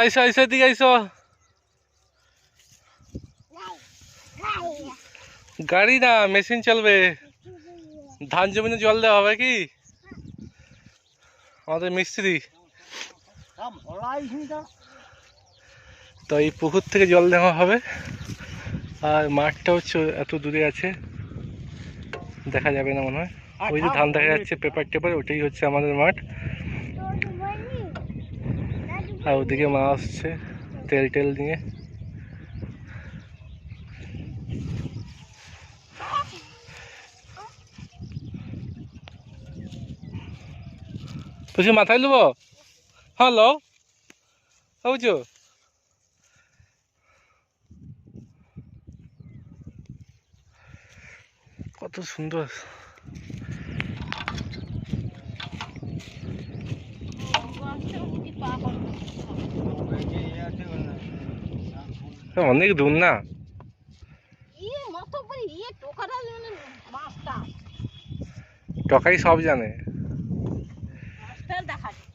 আইসো আইসো, এদিকে আইসো। গাড়ি না, মেশিন চলবে। ধান জমিনে জল দেওয়া হবে কি? আমাদের মিস্ত্রি। তো এই পুকুর থেকে জল দেওয়া হবে। আর মাঠটা হচ্ছে এত দূরে আছে। দেখা যাবে না মনে হয়। ওই যে ধান দেখা যাচ্ছে পেপার টেপার, ওটাই হচ্ছে আমাদের মাঠ। আর ওদিকে মা আসছে তেল টেল নিয়ে। বলছি মাথায় নেব হ্যালো? বুঝছ? কত সুন্দর। অনেক দূর না? টকাই সব জানে। দেখা যায়।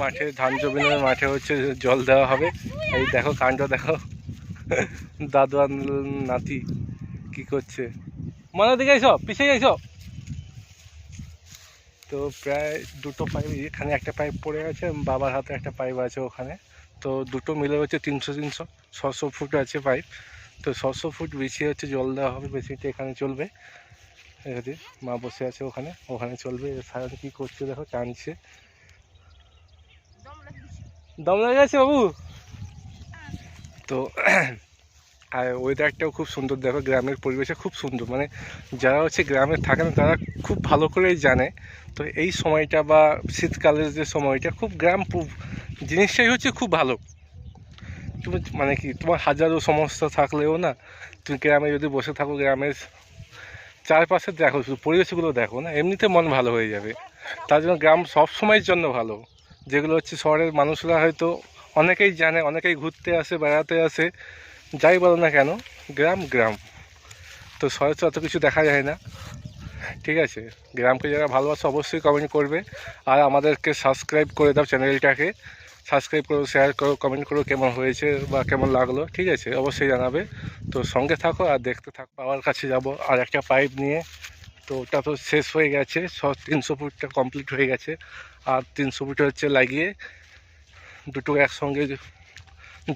মাঠে ধান জমিনের মাঠে হচ্ছে জল দেওয়া হবে। এই দেখো কাণ্ড দেখো। দাদু আর নাতি কি করছে। মনে দিকে এসো পিছিয়ে এসো। তো প্রায় দুটো পাইপ এখানে একটা পাইপ পড়ে আছে, বাবার হাতে একটা পাইপ আছে ওখানে। তো দুটো মিলে হচ্ছে তিনশো তিনশো, ছশো ফুট আছে পাইপ। তো ছশো ফুট বিছিয়ে হচ্ছে জল দেওয়া হবে বেশিটা এখানে চলবে। এখানে মা বসে আছে ওখানে ওখানে চলবে। সারা কী করছে দেখো, টানছে। দম লেগে গেছে বাবু? তো আর ওয়েদারটাও খুব সুন্দর। দেখো গ্রামের পরিবেশে খুব সুন্দর। মানে যারা হচ্ছে গ্রামে থাকেন, তারা খুব ভালো করেই জানে। তো এই সময়টা বা শীতকালের যে সময়টা খুব গ্রাম জিনিসটাই হচ্ছে খুব ভালো। তুমি মানে কি, তোমার হাজারো সমস্যা থাকলেও না, তুমি গ্রামে যদি বসে থাকো, গ্রামের চারপাশে দেখো, শুধু পরিবেশগুলো দেখো না, এমনিতে মন ভালো হয়ে যাবে। তার জন্য গ্রাম সব সময়ের জন্য ভালো। যেগুলো হচ্ছে শহরের মানুষরা হয়তো অনেকেই জানে, অনেকেই ঘুরতে আসে, বেড়াতে আসে। যাই বলো না কেন, গ্রাম গ্রাম। তো শহরে তো অত কিছু দেখা যায় না। ঠিক আছে, গ্রামকে যারা ভালোবাসে অবশ্যই কমেন্ট করবে। আর আমাদেরকে সাবস্ক্রাইব করে দাও চ্যানেলটাকে সাবস্ক্রাইব করো শেয়ার করো কমেন্ট করো কেমন হয়েছে বা কেমন লাগল। ঠিক আছে, অবশ্যই জানাবে। তো সঙ্গে থাকো আর দেখতে থাকো। বাবার কাছে যাব আর একটা পাইপ নিয়ে। তো ওটা তো শেষ হয়ে গেছে। ছ তিনশো ফুটটা কমপ্লিট হয়ে গেছে। আর তিনশো ফুট হচ্ছে লাগিয়ে। দুটো একসঙ্গে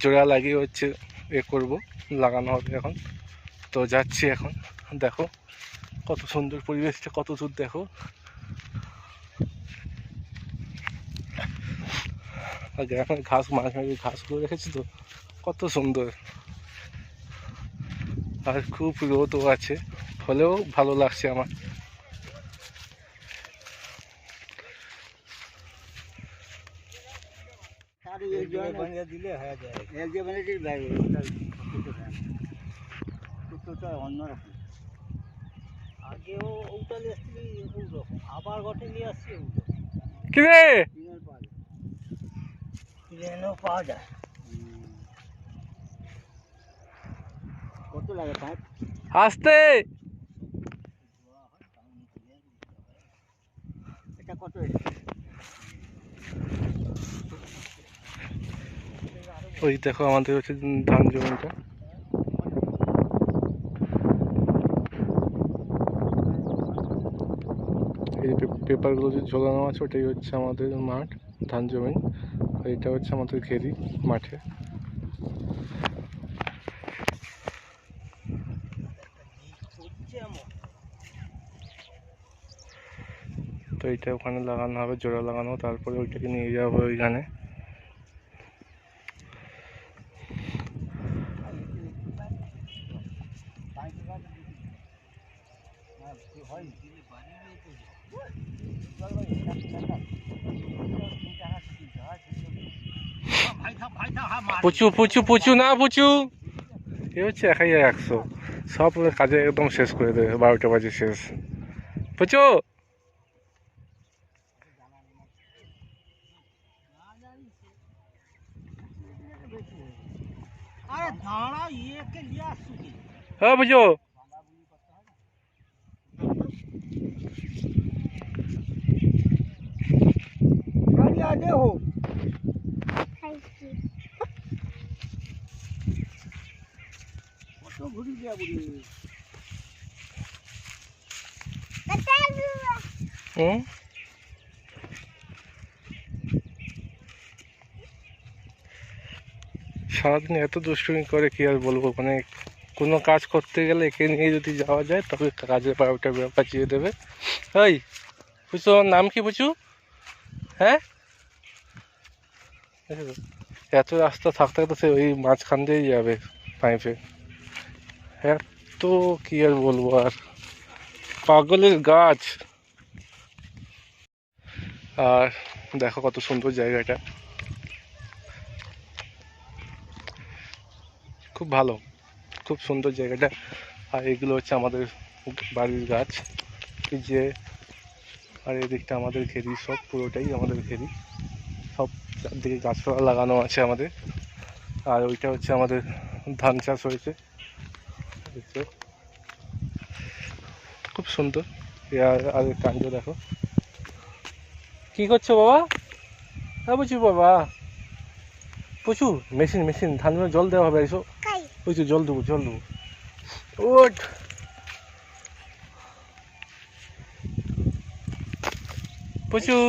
জোড়া লাগিয়ে হচ্ছে। এ করব, লাগানো হবে এখন। তো যাচ্ছি এখন। দেখো, কত সুন্দর পরিবেশটা, কত দূর দেখো। গ্রামের ঘাস, মাঝে মাঝে ঘাসগুলো রেখেছি তো, কত সুন্দর। আর খুব রোদও আছে, হলেও ভালো লাগছে আমার। দিলে হয়ে যায়। এলজিবিলিটির বাইরে ওটা অন্যরকম আগেও ওটা নিয়ে আসছিলি ওরকম আবার গটে নিয়ে আসছি কি রে? কিনে পাওয়া যায়। কত লাগে আসতে এটা কত এটা ওই দেখো আমাদের হচ্ছে ধান জমিটা। এই পেপারগুলো যে ঝোলানো আছে, ওটাই হচ্ছে আমাদের মাঠ, ধান জমি। আর এটা হচ্ছে আমাদের ঘেরি মাঠে। তো এইটা ওখানে লাগানো হবে, জোড়া লাগানো তারপরে ওইটাকে নিয়ে যাওয়া হবে ওইখানে। পুচু পুচু পুচু না পুচু। এ হচ্ছে এক হাজার একশো। সব কাজে একদম শেষ করে দেবে বারোটা বাজে শেষ। পুচু! আরে দাঁড়া আগে হোক হ্যাঁ? সারাদিন এত দুষ্টুমি করে কি আর বলব? মানে কোনো কাজ করতে গেলে একে নিয়ে যদি যাওয়া যায় তবে কাজের পাওয়াটা বাঁচিয়ে দেবে। ওই বুঝছ নাম কি বুঝু? হ্যাঁ? এত রাস্তা থাকতে থাকতে সে ওই মাঝখান দিয়েই যাবে পাইপে এত কি আর বলব আর? পাগলের গাছ। আর দেখো কত সুন্দর জায়গাটা। খুব ভালো, খুব সুন্দর জায়গাটা। আর এগুলো হচ্ছে আমাদের বাড়ির গাছ। যে, আর এদিকটা আমাদের ঘেরি, সব পুরোটাই আমাদের ঘেরি। চারদিকে গাছপালা লাগানো আছে আমাদের। আর ওইটা হচ্ছে আমাদের ধান চাষ হয়েছে। খুব সুন্দর। আর আর কাণ্ড দেখো। কি করছ বাবা? হ্যাঁ বুঝি বাবা। প্রচুর। Machine machine. ধান জল দেওয়া হবে এসো। তো জল দেবো জল দেবো। ওট প্রচুর।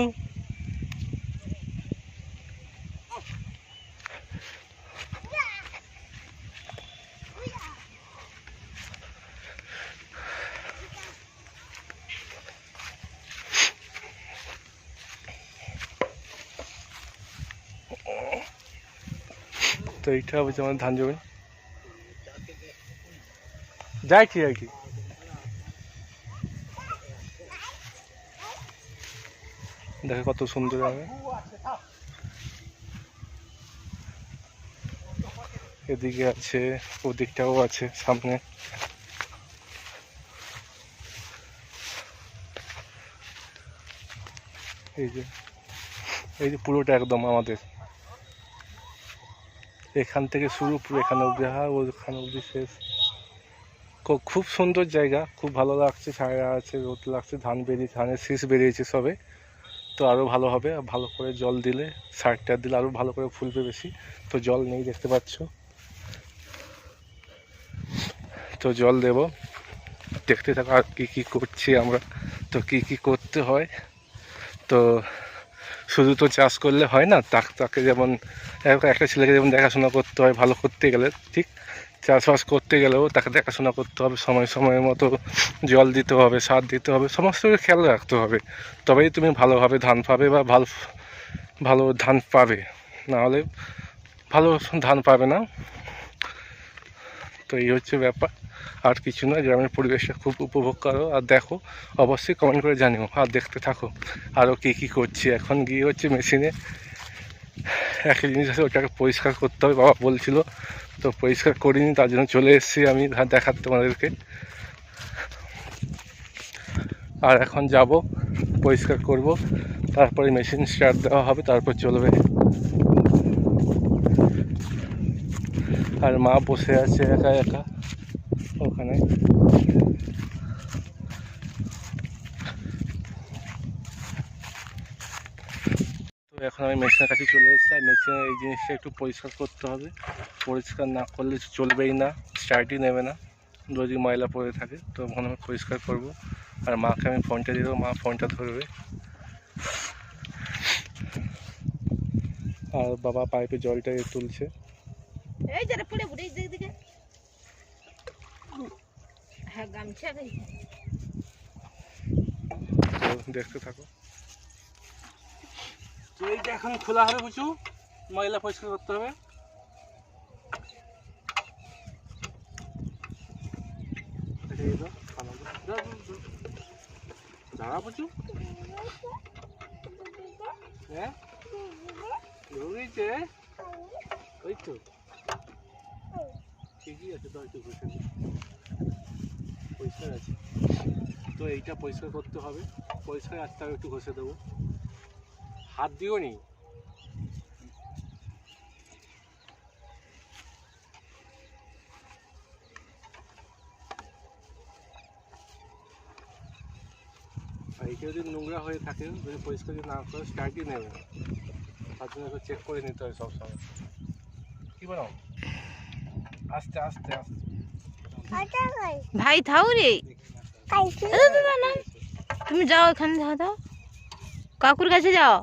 তো এইটা হচ্ছে আমাদের ধান জমি। যাইছি আর কি। দেখো কত সুন্দর হবে। এদিকে আছে, ওদিকটাও আছে সামনে। এই যে এই যে পুরোটা একদম আমাদের। এখান থেকে শুরু, পুরো এখানে অবধি হ্যাঁ ওখানে অবধি শেষ। খুব সুন্দর জায়গা, খুব ভালো লাগছে, ছায়া আছে, রোদ লাগছে, ধান বেরিয়ে, ধানের শীষ বেরিয়েছে সবে। তো আরও ভালো হবে ভালো করে জল দিলে, সার টার দিলে আরও ভালো করে ফুলবে বেশি। তো জল নেই, দেখতে পাচ্ছ। তো জল দেব। দেখতে থাকো, আর কী কী করছি আমরা। তো কী কী করতে হয়? তো শুধু তো চাষ করলে হয় না, তাক- তাকে যেমন এক- একটা ছেলেকে যেমন দেখাশোনা করতে হয়, ভালো করতে গেলে, ঠিক? চাষবাস করতে গেলেও তাকে দেখাশোনা করতে হবে, সময় সময় মতো জল দিতে হবে, সার দিতে হবে, সমস্ত কিছু খেয়াল রাখতে হবে। তবেই তুমি ভালোভাবে ধান পাবে বা ভালো ভালো ধান পাবে। না হলে ভালো ধান পাবে না। তো এই হচ্ছে ব্যাপার। আর কিছু না, গ্রামের পরিবেশটা খুব উপভোগ করো আর দেখো, অবশ্যই কমেন্ট করে জানিও, আর দেখতে থাকো আরও কী কী করছি। এখন গিয়ে হচ্ছে মেশিনে একটা জিনিস আছে, ওটাকে পরিষ্কার করতে হবে। বাবা বলছিল, তো পরিষ্কার করিনি, তার জন্য চলে এসেছি আমি ধা- দেখাতে তোমাদেরকে। আর এখন যাব, পরিষ্কার করব, তারপরে মেশিন স্টার্ট দেওয়া হবে, তারপর চলবে। আর মা বসে আছে একা একা। ওখানে। তো এখন আমি মেশিনের কাছে চলে এসেছি। আর মেশিনের এই জিনিসটা একটু পরিষ্কার করতে হবে। পরিষ্কার না করলে চলবেই না, স্টার্টই নেবে না। যদি ময়লা পড়ে থাকে, তো ওখানে আমি পরিষ্কার করব। আর মাকে আমি ফোনটা দিয়ে দেবো, মা ফোনটা ধরবে। আর বাবা পাইপে জলটা তুলছে। এই যে রে, পড়ে এই দিকে। গামছা দেখতে থাকো। তো এইটা এখন খোলা হবে বুঝু ময়লা পরিষ্কার করতে হবে। এই দাও, খালা দাও। দাও, দাও, দাও। দাঁড়া বুঝু। হ্যাঁ? ওই তো। ঠিকই আছে ঘষে দিই। পরিষ্কার আছে। তো এইটা পরিষ্কার করতে হবে। পরিষ্কার আজকে একটু ঘষে দেবো। হাত দিও নি। আর এইটা যদি নোংরা হয়ে থাকে, যদি পরিষ্কার যদি না করে স্টার্টই নেবে তার জন্য চেক করে নিতে হয় সবসময়। কি বলো আস্তে আস্তে আস্তে। ভাই থাও রে। তুমি যাও এখানে যাও দাও কাকুর কাছে যাও।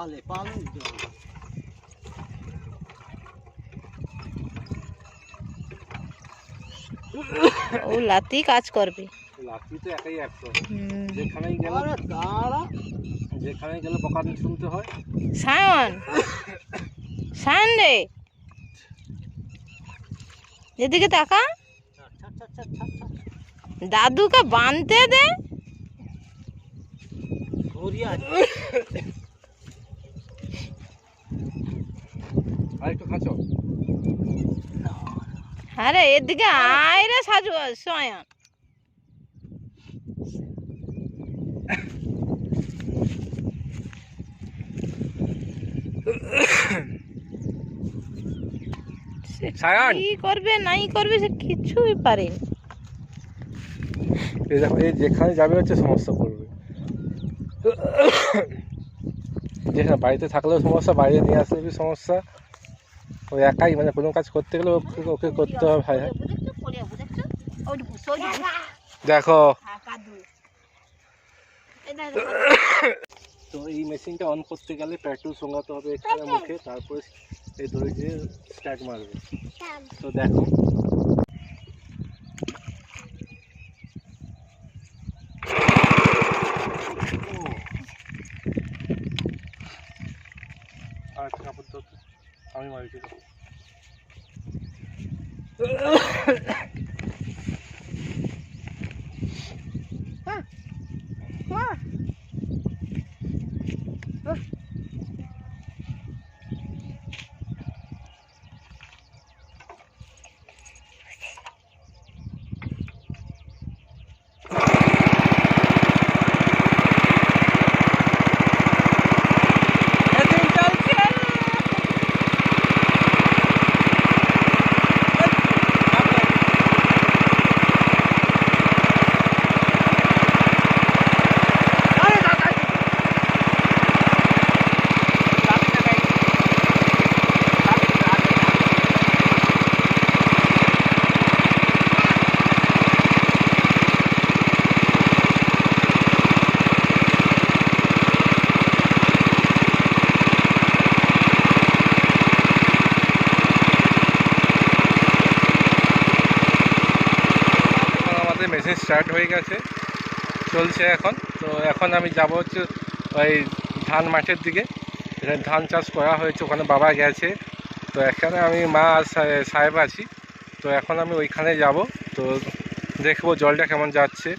পালে পালে ও লাতি কাজ করবে। লাঠি তো একাই একশো। যেখানেই গেল দাঁড়া। যেখানেই গেলে বকানি শুনতে হয়। সায়ন সায়ন রে। এদিকে তাকা। দাদুকে বানতে দে। আর একটু খাঁচো আরে এদিকে আয় রে সাজু সায়ন। সে সায়ন। কি করবে নাই করবে সে কিছুই পারে এই যেখানে যাবে হচ্ছে সমস্যা করবে। যেখানে বাড়িতে থাকলেও সমস্যা বাইরে নিয়ে আসলে সমস্যা। ও একাই মানে কোনো কাজ করতে গেলে ওকে করতে হবে ভাই দেখো। তো এই মেশিনটা অন করতে গেলে পেট্রোল সঙ্গাতে হবে এখানে মুখে, তারপরে এই দড়ি দিয়ে স্টার্ট মারবে। তো দেখো। একটা আমি মারিছি Ugh. স্টার্ট হয়ে গেছে। চলছে এখন। তো এখন আমি যাব হচ্ছে, ওই ধান মাঠের দিকে। এখানে ধান চাষ করা হয়েছে, ওখানে বাবা গেছে। তো এখানে আমি মা আর সাহেব আছি। তো এখন আমি ওইখানে যাব। তো দেখব জলটা কেমন যাচ্ছে।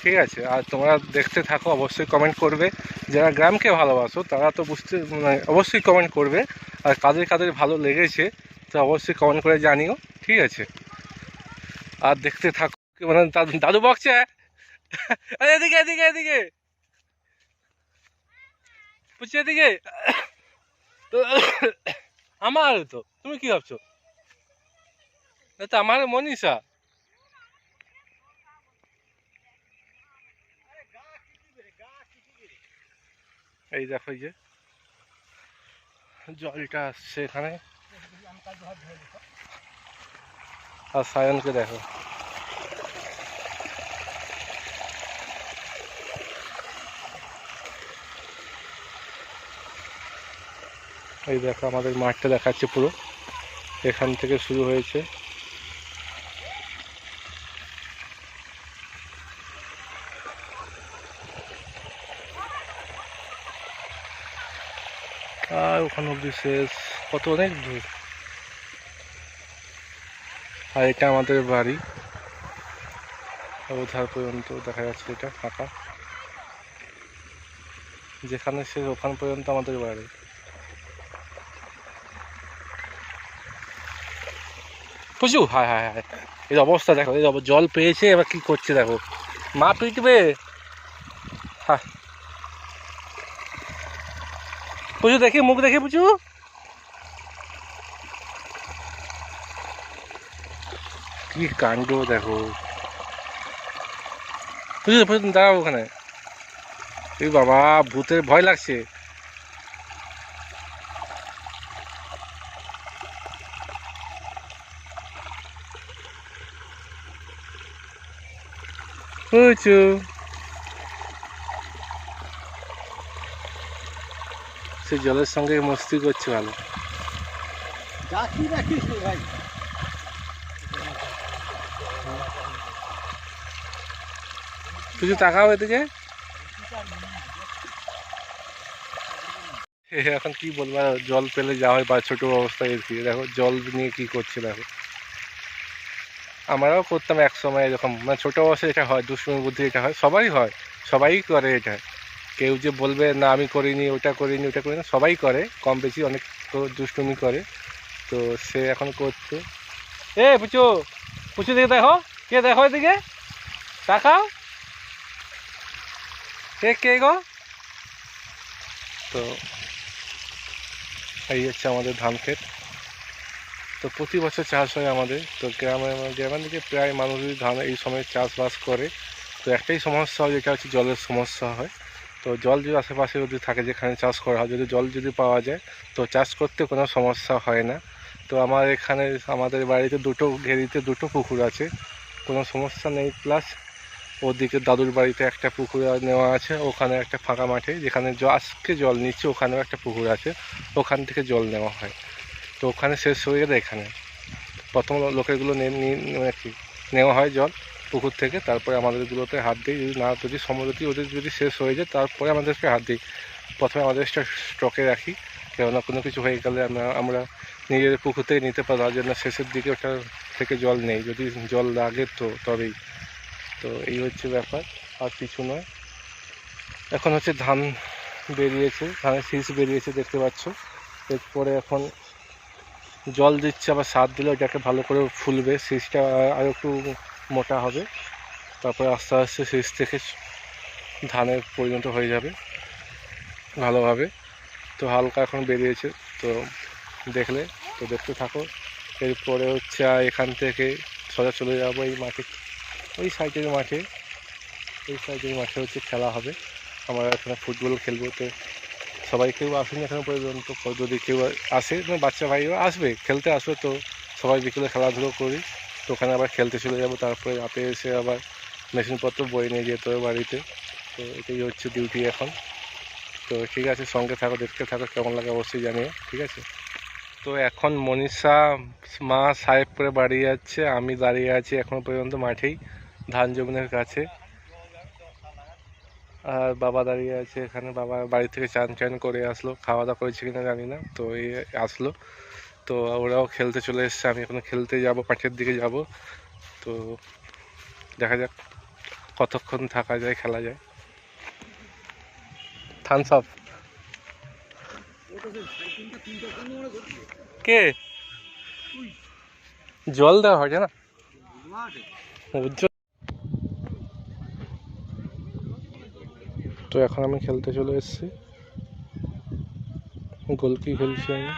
ঠিক আছে, আর তোমরা দেখতে থাকো, অবশ্যই কমেন্ট করবে। যারা গ্রামকে ভালোবাসো, তারা তো বুঝতে মানে অবশ্যই কমেন্ট করবে। আর কাদের কাদের ভালো লেগেছে, তো অবশ্যই কমেন্ট করে জানিও। ঠিক আছে। আর দেখতে থাকো। মানে দাদু বকছে? এদিকে এদিকে এদিকে। বুঝছি এদিকে। তো আমার তো, তুমি কি ভাবছ? তো আমার মনীষা। এই দেখো যে। জলটা আসছে এখানে। আর সায়নকে দেখো। এই দেখো, আমাদের মাঠটা দেখাচ্ছে পুরো। এখান থেকে শুরু হয়েছে। আর ওখানে অব্দি শেষ। কত অনেক দূর। আর এটা আমাদের বাড়ি। ওধার পর্যন্ত দেখা যাচ্ছে এটা ফাঁকা। যেখানে শেষ, ওখান পর্যন্ত আমাদের বাড়ি। পুচু হায় হায় হায়। এই অবস্থা দেখো, এই জল পেয়েছে, এবার কি করছে দেখো। মা পিটবে? হ্যাঁ। পুজো দেখি, মুখ দেখি পুচু কি কাণ্ড দেখো। পুজো পুজো, দাঁড়াও ওখানে। বাবা, ভূতের ভয় লাগছে। পুচু সে জলের সঙ্গে মস্তি করছে ভালো। ভাই। কিছু তাকাও এদিকে এ এখন কি বলব জল পেলে যা হয় বা ছোট অবস্থায় দেখো জল নিয়ে কি করছে দেখো। আমরাও করতাম এক সময় এরকম। মানে ছোটো অবস্থায় এটা হয়, দুষ্টুমি বুদ্ধি এটা হয় সবাই হয়। সবাই করে এটা। কেউ যে বলবে, না, আমি করিনি, ওটা করিনি ওটা করিনি, সবাই করে। কম বেশি অনেক তো দুষ্টুমি করে। তো সে এখন করছে। এ, পুচু! পুচু দিকে দেখো। কে দেখো এদিকে? তাকাও কে কে গো? তো এই হচ্ছে আমাদের ধান ক্ষেত। তো প্রতি বছর চাষ হয় আমাদের। তো গ্রামে, গ্রামের দিকে প্রায় মানুষই ধান এই সময় চাষবাস করে, তো একটাই সমস্যা হয়, যেটা হচ্ছে জলের সমস্যা হয়। তো জল যদি আশেপাশে যদি থাকে, যেখানে চাষ করা হয়, যদি জল যদি পাওয়া যায়, তো চাষ করতে কোনো সমস্যা হয় না। তো আমার এখানে, আমাদের বাড়িতে দুটো ঘেরিতে দুটো পুকুর আছে, কোনো সমস্যা নেই। প্লাস ওদিকে দাদুর বাড়িতে একটা পুকুর নেওয়া আছে, ওখানে একটা ফাঁকা মাঠে, যেখানে আজকে জল নিচ্ছে, ওখানেও একটা পুকুর আছে, ওখান থেকে জল নেওয়া হয়। তো ওখানে শেষ হয়ে গেলে এখানে। প্রথম লোকেরগুলো মানে কি, নেওয়া হয় জল পুকুর থেকে, তারপরে আমাদেরগুলোতে হাত দিই, যদি না যদি যদি ওদের যদি শেষ হয়ে যায়, তারপরে আমাদেরকে হাত দিই। প্রথমে আমাদের স্টকে রাখি, কেননা কোনো কিছু হয়ে গেলে আমরা আমরা নিজের পুকুর থেকে নিতে পারব, তার জন্য শেষের দিকে ওটা থেকে জল নেই। যদি জল লাগে তো তবেই। তো এই হচ্ছে ব্যাপার, আর কিছু নয়। এখন হচ্ছে ধান বেরিয়েছে, ধানের শীষ বেরিয়েছে, দেখতে পাচ্ছ। এরপরে এখন জল দিচ্ছে, আবার সার দিলে ওটাকে ভালো করে ফুলবে। শীষটা আর একটু মোটা হবে। তারপরে আস্তে আস্তে শীষ থেকে ধানের পরিণত হয়ে যাবে ভালোভাবে। তো হালকা এখন বেরিয়েছে, তো দেখলে তো দেখতে থাকো। এরপরে হচ্ছে এখান থেকে সোজা চলে যাব এই মাঠে। ওই সাইডের মাঠে। এই সাইডের মাঠে হচ্ছে খেলা হবে। আমরা এখানে ফুটবল খেলব, তো সবাই কেউ আসেনি এখনও পর্যন্ত। যদি কেউ আসে বাচ্চা ভাইও আসবে, খেলতে আসবে, তো সবাই বিকেলে খেলাধুলো করি। তো ওখানে আবার খেলতে চলে যাব, তারপরে রাতে এসে আবার মেশিনপত্র বই নিয়ে যেতে হবে বাড়িতে। তো এটাই হচ্ছে ডিউটি এখন। তো ঠিক আছে, সঙ্গে থাকো, দেখতে থাকো, কেমন লাগে অবশ্যই জানিও, ঠিক আছে? তো এখন মনীষা মা সাহেবপুরে বাড়ি যাচ্ছে, আমি দাঁড়িয়ে আছি এখনও পর্যন্ত মাঠেই, ধান জমিনের কাছে। আর বাবা দাঁড়িয়ে আছে এখানে। বাবা বাড়ি থেকে চান চান করে আসলো। খাওয়া দাওয়া করেছে কিনা জানি না, তো এই আসলো। তো ওরাও খেলতে চলে এসছে, আমি এখন খেলতে যাব মাঠের দিকে যাব। তো দেখা যাক কতক্ষণ থাকা যায়, খেলা যায়। থামস আপ কে? জল দেওয়া হয় না উজ্জ্বল। তো এখন আমি খেলতে চলে এসেছি। গোলকি খেলছি আমি।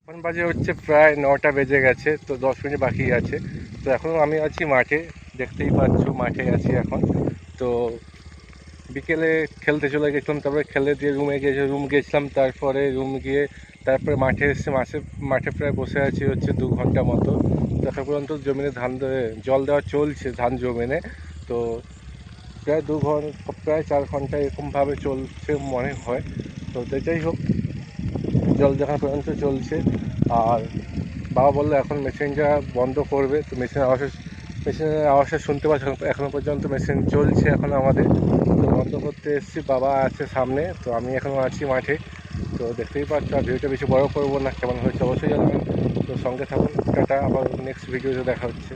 এখন বাজে হচ্ছে প্রায় নটা বেজে গেছে, তো দশ মিনিট বাকি আছে। তো এখন আমি আছি মাঠে, দেখতেই পাচ্ছ মাঠে আছি এখন। তো বিকেলে খেলতে চলে গেছিলাম, তারপরে খেলে দিয়ে রুমে গিয়ে রুম গেছিলাম, তারপরে রুম গিয়ে তারপরে মাঠে এসে মাঠে মাঠে প্রায় বসে আছি হচ্ছে দু ঘণ্টা মতো। দেখা পর্যন্ত জমিনে ধান জল দেওয়া চলছে ধান জমিনে। তো প্রায় দু ঘণ্টা প্রায় চার ঘণ্টা এরকমভাবে চলছে মনে হয়। তো যেটাই হোক, জল দেখা পর্যন্ত চলছে। আর বাবা বলল এখন মেশিনটা বন্ধ করবে। তো মেশিনের আওয়াজ, মেশিনের আওয়াজটা শুনতে পাচ্ছি এখনও পর্যন্ত মেশিন চলছে এখন আমাদের। তো বন্ধ করতে এসেছি, বাবা আছে সামনে। তো আমি এখনও আছি মাঠে। দেখতেই পাচ্ছ আর ভিডিওটা বেশি বড় করব না, কেমন হয়েছে অবশ্যই জানাবেন। তো সঙ্গে থাকুন, টাটা, আবার নেক্সট ভিডিওতে দেখা হচ্ছে।